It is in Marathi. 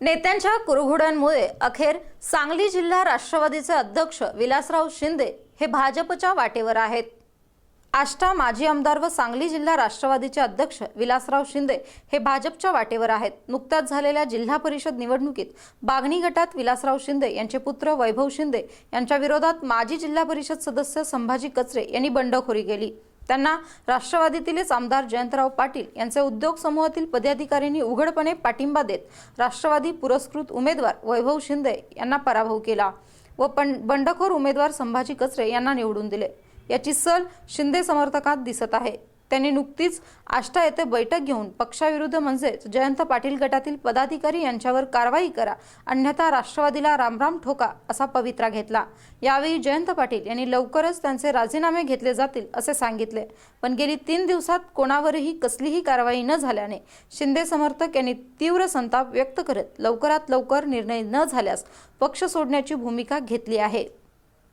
नेत्यांच्या कुरघोड्यांमुळे अखेर सांगली जिल्हा राष्ट्रवादीचे अध्यक्ष विलासराव शिंदे हे भाजपच्या वाटेवर आहेत. आष्टा माजी आमदार व सांगली जिल्हा राष्ट्रवादीचे अध्यक्ष विलासराव शिंदे हे भाजपच्या वाटेवर आहेत. नुकत्याच झालेल्या जिल्हा परिषद निवडणुकीत बागणी गटात विलासराव शिंदे यांचे पुत्र वैभव शिंदे यांच्या विरोधात माजी जिल्हा परिषद सदस्य संभाजी कचरे यांनी बंडखोरी केली. त्यांना राष्ट्रवादीतीलच आमदार जयंतराव पाटील यांचे उद्योग समूहातील पदाधिकाऱ्यांनी उघडपणे पाठिंबा देत राष्ट्रवादी पुरस्कृत उमेदवार वैभव शिंदे यांना पराभव केला व पण बंडखोर उमेदवार संभाजी कचरे यांना निवडून दिले. याची सल शिंदे समर्थकात दिसत आहे. त्यांनी नुकतीच आष्टा येथे बैठक घेऊन पक्षाविरुद्ध म्हणजेच जयंत पाटील गटातील पदाधिकारी यांच्यावर कारवाई करा अन्यथा राष्ट्रवादीला रामराम ठोका असा पवित्रा घेतला. यावेळी जयंत पाटील यांनी लवकरच त्यांचे राजीनामे घेतले जातील असे सांगितले. पण गेली तीन दिवसात कोणावरही कसलीही कारवाई न झाल्याने शिंदे समर्थक यांनी तीव्र संताप व्यक्त करत लवकरात लवकर निर्णय न झाल्यास पक्ष सोडण्याची भूमिका घेतली आहे.